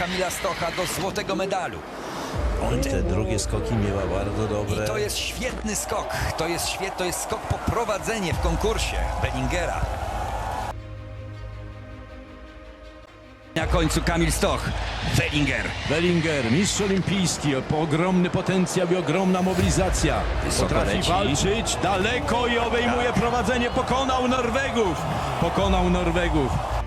Kamila Stocha do złotego medalu. I te drugie skoki miała bardzo dobre. I to jest świetny skok. To jest świetny, to jest skok po prowadzenie w konkursie Bellingera. Na końcu Kamil Stoch. Bellinger. Bellinger, mistrz olimpijski, ogromny potencjał i ogromna mobilizacja. Wysoko Potrafi leci. walczyć daleko i obejmuje prowadzenie. Pokonał Norwegów. Pokonał Norwegów.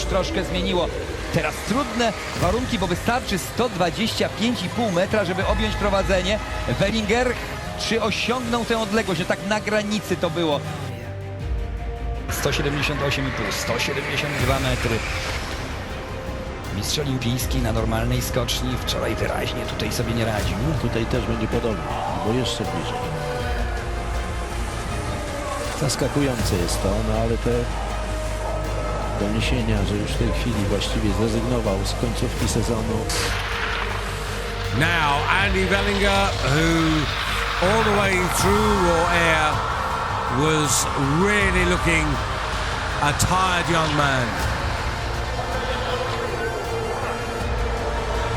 Już troszkę zmieniło. Teraz trudne warunki, bo wystarczy 125,5 metra, żeby objąć prowadzenie. Bellinger czy osiągnął tę odległość? No tak na granicy to było. 178,5, 172 metry. Mistrz olimpijski na normalnej skoczni wczoraj wyraźnie tutaj sobie nie radził. Tutaj też będzie podobnie, bo jeszcze bliżej. Zaskakujące jest to, no ale te doniesienia, że już w tej chwili właściwie zrezygnował z końcówki sezonu. Now, Andy Bellinger, who all the way through Raw Air was really looking a tired young man.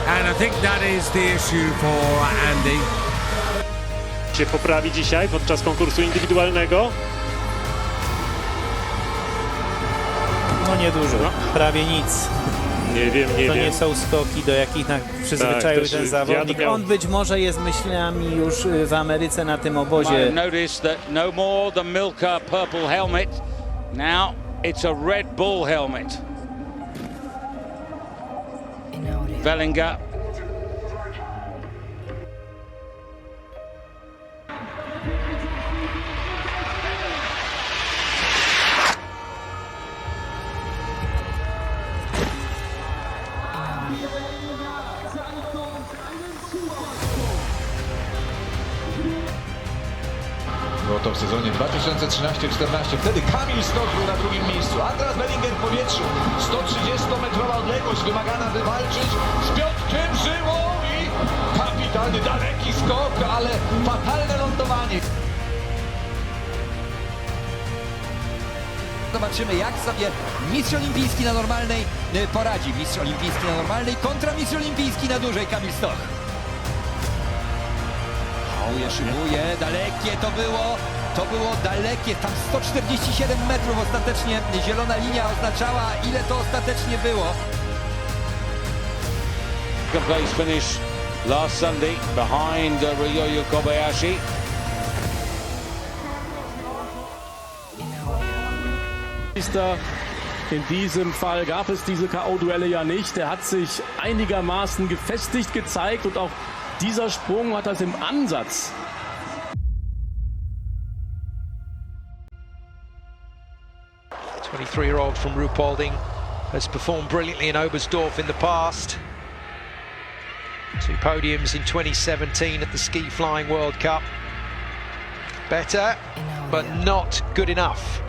And I think that is the issue for Andy. się poprawi dzisiaj podczas konkursu indywidualnego. No niedużo, prawie nic. Nie wiem, nie To wiem. nie są skoki, do jakich na przyzwyczaił też ten zawodnik. miał. On być może jest myślami już y, w Ameryce na tym obozie. no more the Milka purple helmet. Now it's a Red Bull helmet. In Było to w sezonie 2013-14. Wtedy Kamil Stok był na drugim miejscu, a teraz Bellinger w powietrzu. 130-metrowa odległość wymagana, by walczyć z Piotrkiem Żyłą i kapitalny, daleki skok, ale fatalne lądowanie. Zobaczymy, jak sobie mistrz olimpijski na normalnej y, poradzi. Mistrz olimpijski na normalnej kontra mistrz olimpijski na dużej, Kamil Stoch. Hałuje, szybuje, dalekie to było, to było dalekie, tam 147 metrów ostatecznie zielona linia oznaczała, ile to ostatecznie było. place finish last Sunday behind uh, Ryoyo Kobayashi. In diesem Fall gab es diese K.O.-Duelle ja nicht. Er hat sich einigermaßen gefestigt gezeigt und auch dieser Sprung hat das im Ansatz 23-year-old from Ruhpolding has performed brilliantly in Oberstdorf in the past. Two podiums in 2017 at the Ski Flying World Cup. Better, but not good enough.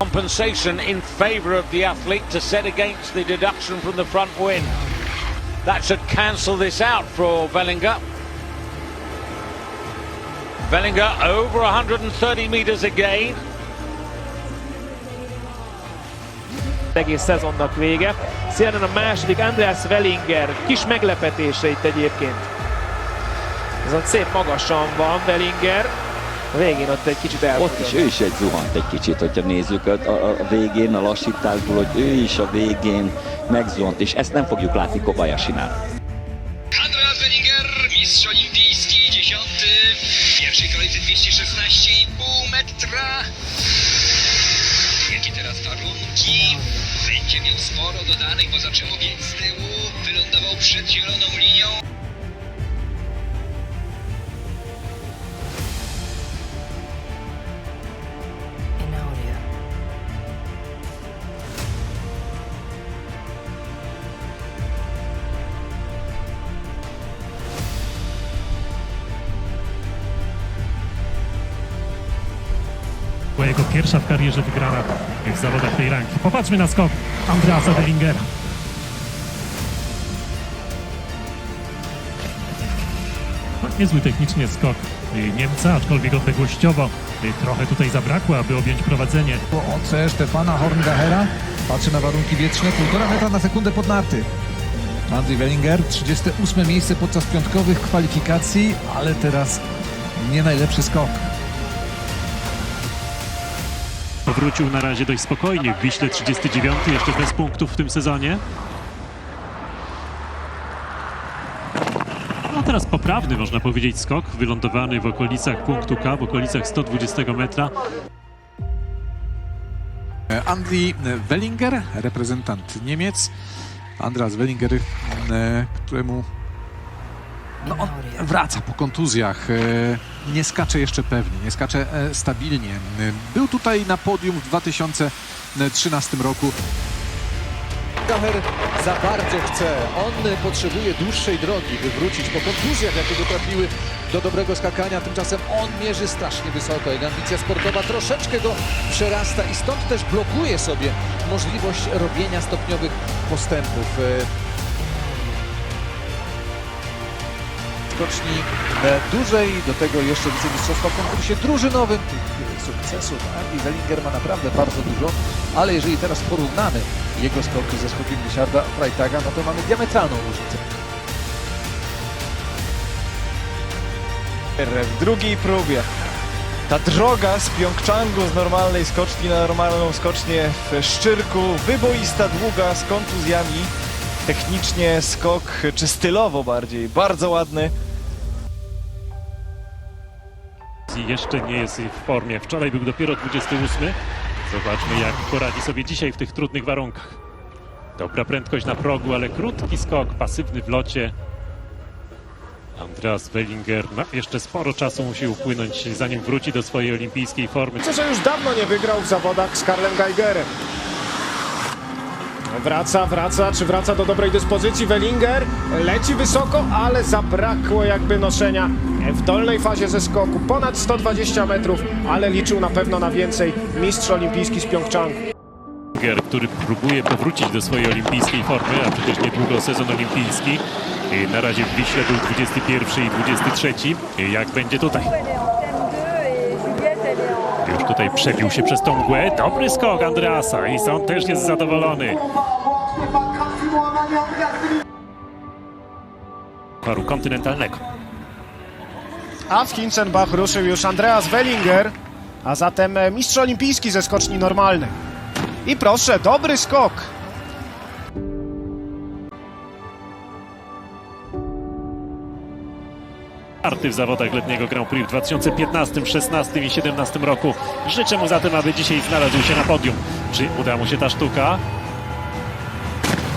Compensation in favour of the athlete to set against the deduction from the front wing. That should cancel this out for Bellinger. Bellinger over 130 metres again. Egész szezonnak vége. Szélen a második Andreas Wellinger kis meglepetése itt egyébként. Ez ott szép magasan van Wellinger. A végén ott egy kicsit Ott is ő is egy zuhant egy kicsit, hogyha nézzük a, a, a végén, a lassításból, hogy ő is a végén megzuhant, és ezt nem fogjuk látni Kobayashi-nál. Andreas Wellinger, mistrz olimpijski, dziesiąty, w pierwszej kolejce 216,5 metra. Jakie teraz warunki? Będzie miał sporo dodanych, bo zaczęło biec z tyłu, wylądował przed zieloną linią. Jego pierwsza w karierze wygrana w zawodach tej ranki. Popatrzmy na skok Andreasa Wellingera. No, niezły technicznie skok Niemca, aczkolwiek odległościowo trochę tutaj zabrakło, aby objąć prowadzenie. OC Stefana Horngachera patrzy na warunki wietrzne, półtora metra na sekundę pod narty. Andrzej Wellinger, 38 miejsce podczas piątkowych kwalifikacji, ale teraz nie najlepszy skok. Powrócił na razie dość spokojnie w Wiśle 39, jeszcze bez punktów w tym sezonie. No teraz poprawny, można powiedzieć, skok, wylądowany w okolicach punktu K, w okolicach 120 metra. Andy Wellinger, reprezentant Niemiec. Andreas Wellinger, e, któremu no, on wraca po kontuzjach. e, Nie skacze jeszcze pewnie, nie skacze e, stabilnie. E, Był tutaj na podium w 2013 roku. Gacher za bardzo chce. On potrzebuje dłuższej drogi, by wrócić po kontuzjach, jakie go trafiły do dobrego skakania. Tymczasem on mierzy strasznie wysoko. Jego ambicja sportowa troszeczkę go przerasta i stąd też blokuje sobie możliwość robienia stopniowych postępów. Skoczni e, dużej, do tego jeszcze wicemistrzostwa w konkursie drużynowym. Tych sukcesów Andy Wellinger ma naprawdę bardzo dużo, ale jeżeli teraz porównamy jego skoki ze skokiem Ryszarda Freitaga, no to mamy diametralną różnicę. W drugiej próbie. Ta droga z Pjongczangu z normalnej skoczni na normalną skocznię w Szczyrku, wyboista, długa, z kontuzjami. Technicznie skok, czy stylowo bardziej, bardzo ładny. I jeszcze nie jest w formie. Wczoraj był dopiero 28. Zobaczmy, jak poradzi sobie dzisiaj w tych trudnych warunkach. Dobra prędkość na progu, ale krótki skok, pasywny w locie. Andreas Wellinger no, jeszcze sporo czasu musi upłynąć, zanim wróci do swojej olimpijskiej formy. Myślę, że już dawno nie wygrał w zawodach z Karlem Geigerem. Wraca, wraca, czy wraca do dobrej dyspozycji Wellinger? Leci wysoko, ale zabrakło jakby noszenia w dolnej fazie ze skoku. Ponad 120 metrów, ale liczył na pewno na więcej mistrz olimpijski z Pjongczangu. Wellinger, który próbuje powrócić do swojej olimpijskiej formy, a przecież niedługo sezon olimpijski. Na razie w Wiśle był 21 i 23. I Jak będzie tutaj? Tutaj przebił się przez tą mgłę. Dobry skok Andreasa i on też jest zadowolony. Kontynentalnego. A w Hinzenbach ruszył już Andreas Wellinger, a zatem mistrz olimpijski ze skoczni normalnej. I proszę, dobry skok. Czwarty w zawodach letniego Grand Prix w 2015, 16 i 17 roku. Życzę mu zatem, aby dzisiaj znalazł się na podium. Czy uda mu się ta sztuka?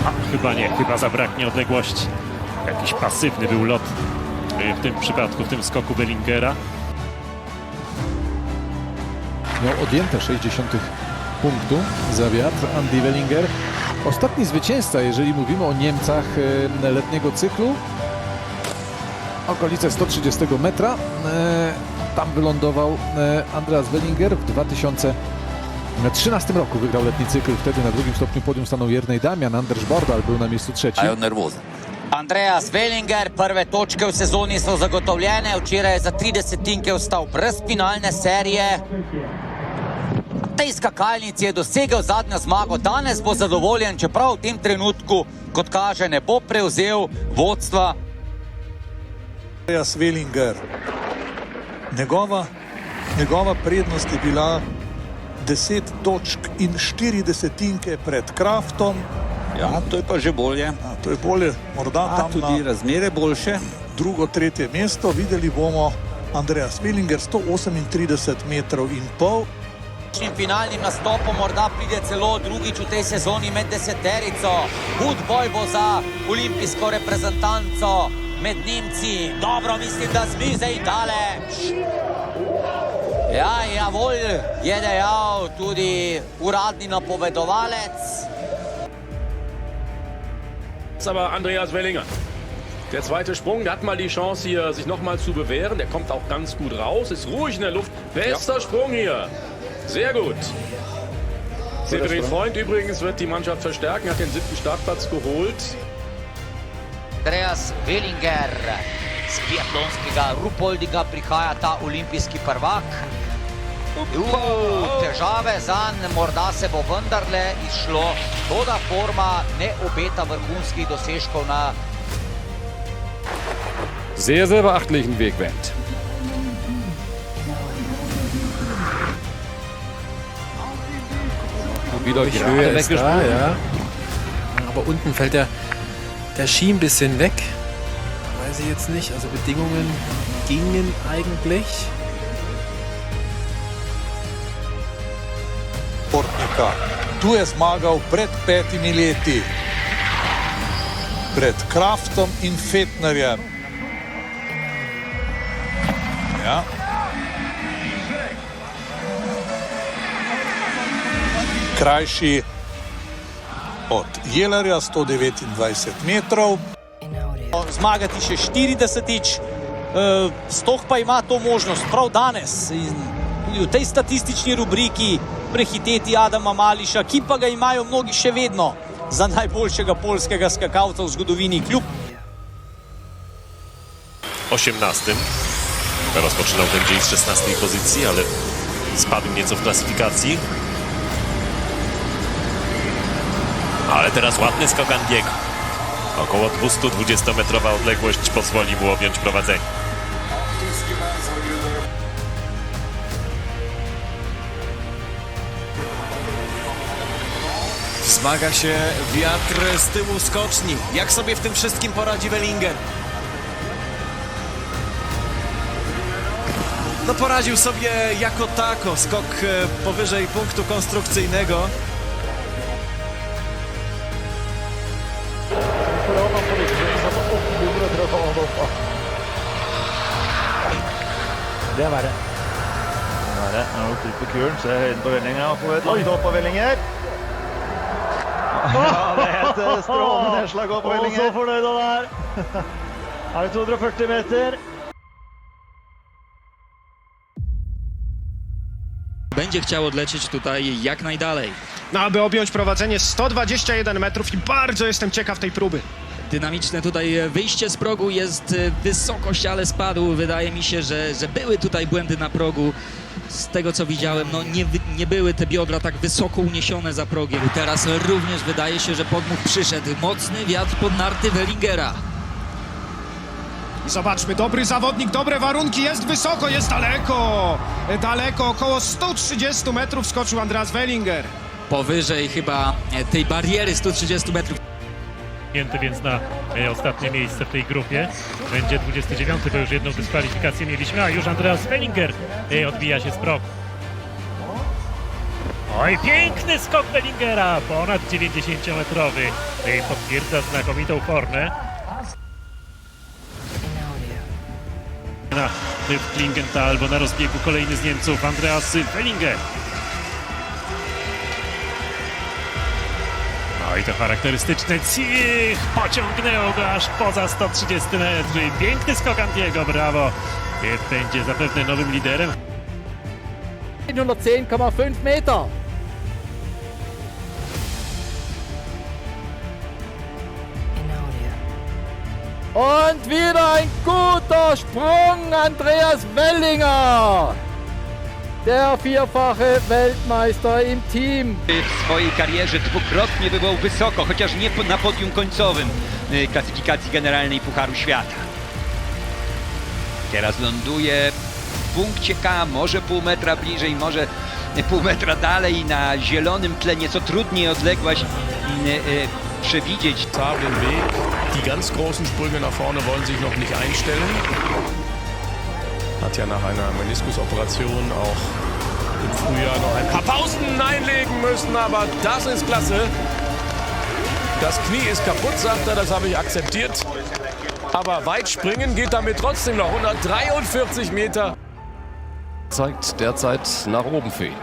A, chyba nie, chyba zabraknie odległości. Jakiś pasywny był lot y, w tym przypadku, w tym skoku Bellingera. Miał odjęte 60 punktu za wiatr Andy Wellinger. Ostatni zwycięzca, jeżeli mówimy o Niemcach e, letniego cyklu. Okolice 130 metra. E, Tam wylądował e, Andreas Wellinger w 2013 roku. Wygrał letni cykl. Wtedy na drugim stopniu podium stanął Jernej Damian. Anders Bordal był na miejscu trzecim. Andreas Wellinger, prve točke v sezoni so zagotovljene, včeraj je za 30 tinke ostal brez finalne serije. V tej skakalnici je dosegel zadnjo zmago, danes bo zadovoljen, čeprav v tem trenutku, kot kaže, ne bo prevzel vodstva. Andreas Wellinger. Njegova, njegova prednost je bila 10 točk in 4 desetinke pred Kraftom. Ja, to je pa že bolje. A, to je bolje, morda A, tam tudi na razmere boljše. drugo, tretje mesto. Videli bomo Andreas Wellinger 138 metrov in pol. Takšnim finalnim nastopom morda pride celo drugič v tej sezoni med deseterico. Hud boj bo za olimpijsko reprezentanco med Nemci. Dobro, mislim, da z mize in daleč. Ja, jawohl, je dejal tudi uradni napovedovalec. Jetzt aber Andreas Wellinger. Der zweite Sprung, der hat mal die Chance hier, sich nochmal zu bewähren. Der kommt auch ganz gut raus, ist ruhig in der Luft. Bester Sprung hier. Sehr gut. Severin Freund übrigens wird die Mannschaft verstärken, hat den siebten Startplatz geholt. Andreas Velinger z biatlonskega Rupoldinga prihaja ta olimpijski prvak. Uh, težave zanj, morda se bo vendarle izšlo, toda forma ne obeta vrhunskih dosežkov na Sehr, sehr beachtlichen Wegwert. Wieder Die Höhe ist da, ja. Aber unten fällt der, der Ski ein bisschen weg. Weiß ich jetzt nicht. Also Bedingungen gingen eigentlich. športnika. Tu je zmagal pred petimi leti. Pred Kraftom in Fetnerjem. Ja. Krajši od Jelerja 129 metrov. Zmagati še 40-tič, stoh pa ima to možnost prav danes in tudi v tej statistični rubriki prehiteti Adama Mališa, ki pa ga imajo mnogi še vedno za najboljšega polskega skakalca v zgodovini kljub 18. Rozpoczynał ten dzień z 16 pozycji, ale spadł nieco w klasyfikacji. Ale teraz ładny skok Andiego. Około 220-metrowa odległość pozwoli mu objąć prowadzenie. Wzmaga się wiatr z tyłu skoczni. Jak sobie w tym wszystkim poradzi Wellinger? No poradził sobie jako tako. Skok e, powyżej punktu konstrukcyjnego. Det er verre. Det er du oppe på kulen, så er høyden på vellinga. Får et langt hopp på vellinger. Ja, det er et eh, strålende nedslag opp på vellinger. Og så fornøyd han er. Er 240 meter. Będzie chciał odlecieć tutaj jak najdalej. No, aby objąć prowadzenie 121 metrów i bardzo jestem ciekaw tej próby. Dynamiczne tutaj wyjście z progu jest e, wysokość, ale spadł. Wydaje mi się, że, że były tutaj błędy na progu. Z tego co widziałem, no nie, nie były te biodra tak wysoko uniesione za progiem. Teraz również wydaje się, że podmuch przyszedł. Mocny wiatr pod narty Wellingera. I zobaczmy, dobry zawodnik, dobre warunki, jest wysoko, jest daleko. Daleko, około 130 metrów skoczył Andreas Wellinger. Powyżej chyba tej bariery 130 metrów. Pięty więc na e, ostatnie miejsce w tej grupie. Będzie 29, bo już jedną dyskwalifikację mieliśmy, a już Andreas Wellinger e, odbija się z progu. Oj, piękny skok Wellingera, ponad 90-metrowy. E, Potwierdza znakomitą formę. Na w Klingenthal, bo na rozbiegu kolejny z Niemców, Andreas Wellinger. No i to charakterystyczne cich pociągnęło go aż poza 130 metry. Piękny skok Andiego, brawo. Będzie zapewne nowym liderem. 110,5 Meter. Und wieder ein guter Sprung, Andreas Wellinger. Der vierfache Weltmeister im Team. W swojej karierze dwukrotnie bywał wysoko, chociaż nie na podium końcowym y, klasyfikacji generalnej Pucharu Świata. Teraz ląduje w punkcie K, może pół metra bliżej, może pół metra dalej na zielonym tle, nieco trudniej odległość y, y, przewidzieć. Die ganz großen Sprünge nach vorne wollen sich noch nicht einstellen. Hat ja nach einer Meniskusoperation auch im Frühjahr noch ein paar Pausen einlegen müssen, aber das ist klasse. Das Knie ist kaputt, sagt er, das habe ich akzeptiert. Aber weit springen geht damit trotzdem noch 143 Meter. Zeigt derzeit nach oben für ihn.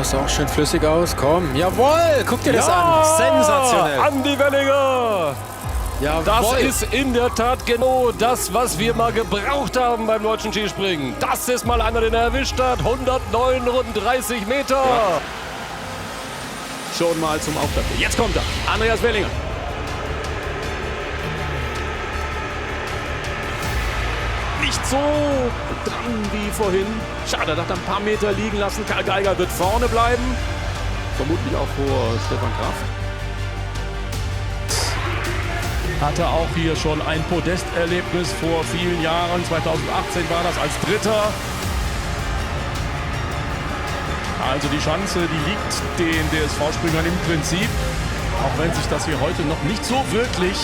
Ja, sah auch schön flüssig aus. Komm, jawohl, guck dir das Ja, an. Sensationell. Andi Wellinger! Ja, das ist in der Tat genau das, was wir mal gebraucht haben beim deutschen Skispringen. Das ist mal einer, den er erwischt hat. 109 rund 30 Meter. Schon mal zum Auftakt. Jetzt kommt er. Andreas Wellinger. Nicht so dran wie vorhin. Schade, hat ein paar Meter liegen lassen. Karl Geiger wird vorne bleiben. Vermutlich auch vor Stefan Kraft. Hatte auch hier schon ein Podesterlebnis vor vielen Jahren. 2018 war das als Dritter. Also die Chance, die liegt den DSV-Springern im Prinzip. Auch wenn sich das hier heute noch nicht so wirklich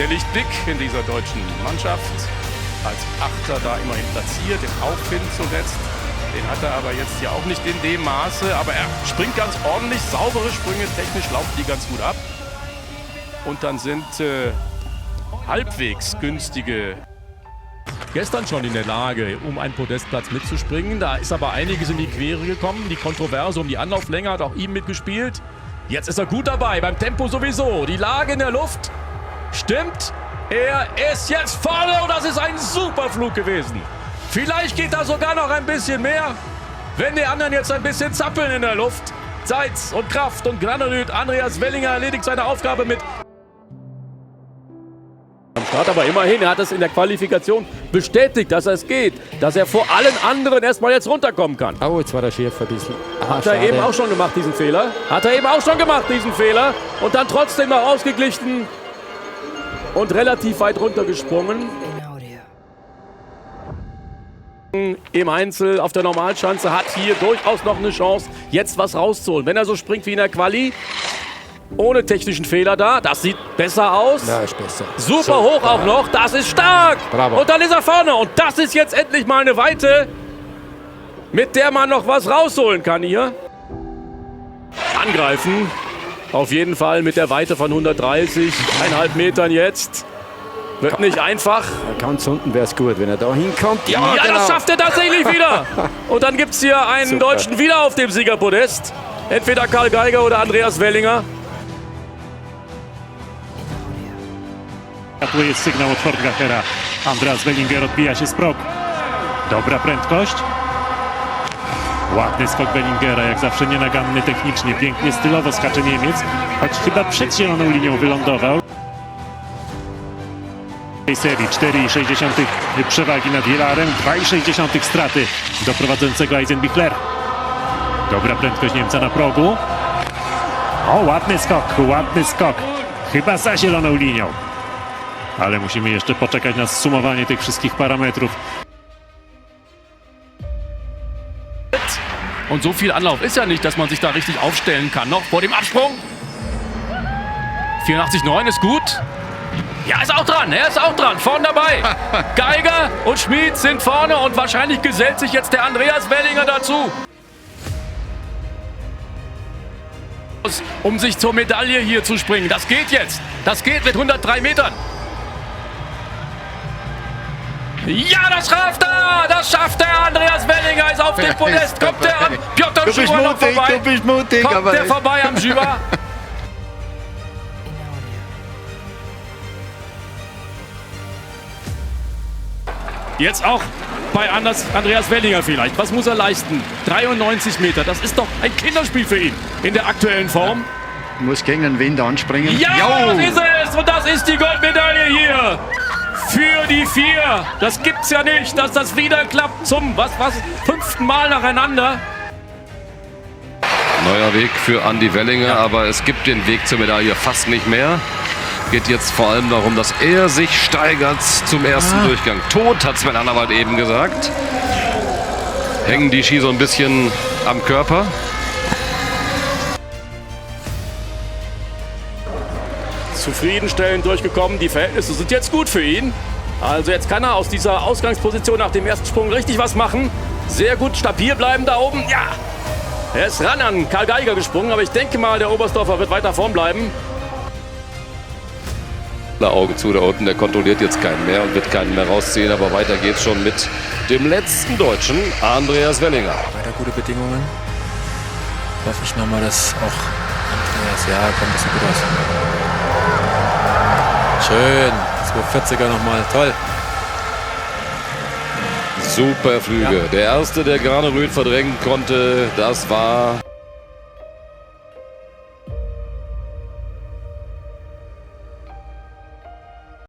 der Lichtblick in dieser deutschen Mannschaft. Als Achter da immerhin platziert, im Aufwind zuletzt. Den hat er aber jetzt ja auch nicht in dem Maße. Aber er springt ganz ordentlich, saubere Sprünge, technisch laufen die ganz gut ab. Und dann sind äh, halbwegs günstige gestern schon in der Lage, um einen Podestplatz mitzuspringen. Da ist aber einiges in die Quere gekommen. Die Kontroverse um die Anlauflänge hat auch ihm mitgespielt. Jetzt ist er gut dabei, beim Tempo sowieso. Die Lage in der Luft stimmt. Er ist jetzt vorne und das ist ein super Flug gewesen. Vielleicht geht da sogar noch ein bisschen mehr, wenn die anderen jetzt ein bisschen zappeln in der Luft. Seitz und Kraft und Granolid. Andreas Wellinger erledigt seine Aufgabe mit am Start, aber immerhin, er hat es in der Qualifikation bestätigt, dass es geht, dass er vor allen anderen erstmal jetzt runterkommen kann. Oh, jetzt war der Schärfer ein bisschen. Ah, Hat er schade. eben auch schon gemacht, diesen Fehler. Hat er eben auch schon gemacht, diesen Fehler. Und dann trotzdem noch ausgeglichen und relativ weit runtergesprungen. Im Einzel auf der Normalschanze hat hier durchaus noch eine Chance, jetzt was rauszuholen. Wenn er so springt wie in der Quali, ohne technischen Fehler da, das sieht besser aus. Ja, ist besser. Super So, hoch auch noch, das ist stark. Bravo. Und dann ist er vorne und das ist jetzt endlich mal eine Weite, mit der man noch was rausholen kann hier. Angreifen, auf jeden Fall mit der Weite von 130, eineinhalb Metern jetzt. Wird nicht einfach. Ganz unten wäre es gut, wenn er da hinkommt. Ja, genau. das schafft er tatsächlich wieder. Und dann gibt es hier einen Super. Deutschen wieder auf dem Siegerpodest. Entweder Karl Geiger oder Andreas Wellinger. Tu jest sygnał od Fortgachera. Andreas Wellinger odbija się z progu. Dobra prędkość. Ładny skok Wellingera, jak zawsze nienaganny technicznie, pięknie stylowo skacze Niemiec, choć chyba przed zieloną linią wylądował. W tej serii 4,6 przewagi nad Jelarem, 2,6 straty do prowadzącego Eisenbichler. Dobra prędkość Niemca na progu. O, ładny skok, ładny skok. Chyba za zieloną linią. Ale musimy jeszcze poczekać na zsumowanie tych wszystkich parametrów. Und so viel Anlauf ist ja nicht, dass man sich da richtig aufstellen kann. Noch vor dem Absprung. 84,9 ist gut. Ja, ist auch dran. Er ist auch dran. Vorne dabei. Geiger und Schmid sind vorne und wahrscheinlich gesellt sich jetzt der Andreas Wellinger dazu. Um sich zur Medaille hier zu springen. Das geht jetzt. Das geht mit 103 Metern. Ja, das schafft er! Das schafft er! Andreas Wellinger ist auf dem Podest. Kommt er an Piotr Schuber noch vorbei? du bist mutig, Kommt aber- der vorbei am Schuber? Jetzt auch bei Anders, Andreas Wellinger vielleicht. Was muss er leisten? 93 Meter, das ist doch ein Kinderspiel für ihn in der aktuellen Form. Muss gegen den Wind anspringen. Ja, Jo! das ist es! Und das ist die! Für die vier! Das gibt's ja nicht, dass das wieder klappt zum, was, was, fünften Mal nacheinander. Neuer Weg für Andy Wellinger, aber es gibt den Weg zur Medaille fast nicht mehr. Geht jetzt vor allem darum, dass er sich steigert zum ersten Ah. Durchgang. Tot, hat Sven Annawald eben gesagt. Hängen die Ski so ein bisschen am Körper. Zufriedenstellend durchgekommen. Die Verhältnisse sind jetzt gut für ihn. Also jetzt kann er aus dieser Ausgangsposition nach dem ersten Sprung richtig was machen. Sehr gut stabil bleiben da oben. Ja, er ist ran an Karl Geiger gesprungen, aber ich denke mal, der Oberstdorfer wird weiter vorn bleiben. Na, Augen zu da unten, der kontrolliert jetzt keinen mehr und wird keinen mehr rausziehen. Aber weiter geht's schon mit dem letzten Deutschen, Andreas Wellinger. Weiter gute Bedingungen. Hoffe ich nochmal, dass auch Andreas. Ja, komm, das gut aus. Schön. 240er nochmal. Toll. Super Flüge. Der erste, der Graneröd verdrängen konnte, das war